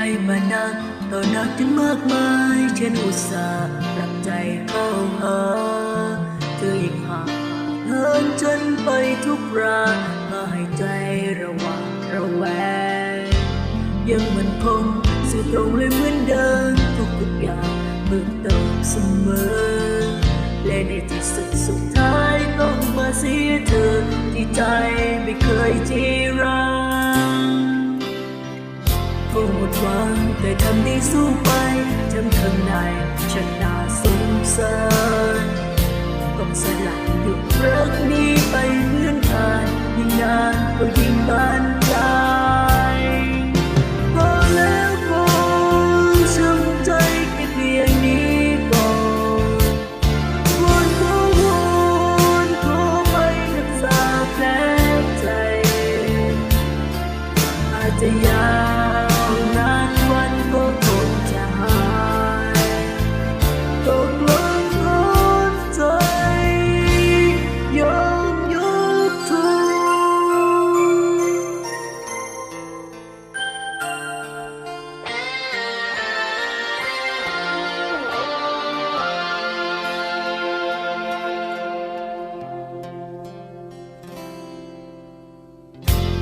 ให้มานักต่อนักถึงมากมายฉันอุตส่าห์ปรับใจเข้าหาเธออีกห่างเหินจนไปทุกรามาให้ใจระว่างระแวงยังมันคงสื่ตรงเลยเหมือนเดิมทุกทุกอย่างเหมือนเดิมเสมอและในที่สุดสุดท้ายต้องมาเสียเธอที่ใจไม่เคยจีร คงหมดหวังแต่ทำดีสู้ไปทำข้างในฉันน่าสงสารต้องสลัดหยุดรักนี้ไปเลื่อนผ่านยิ่งนานก็ยิ่ง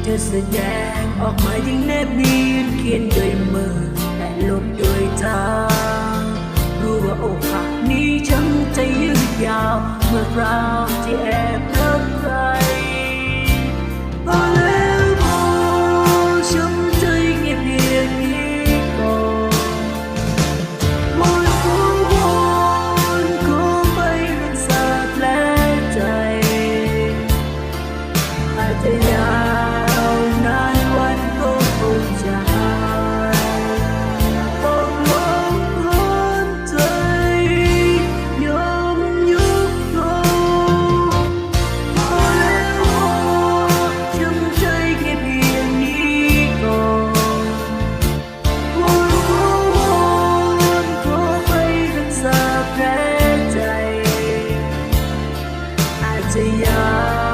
ธอแสดงออกมาอย่งแนบเนียนเขียนด้วยมือแต่ลบด้วยเท้ารู้ว่าอกหักนี้ช้ำใจยืดยาว เมื่อคราวที่ я.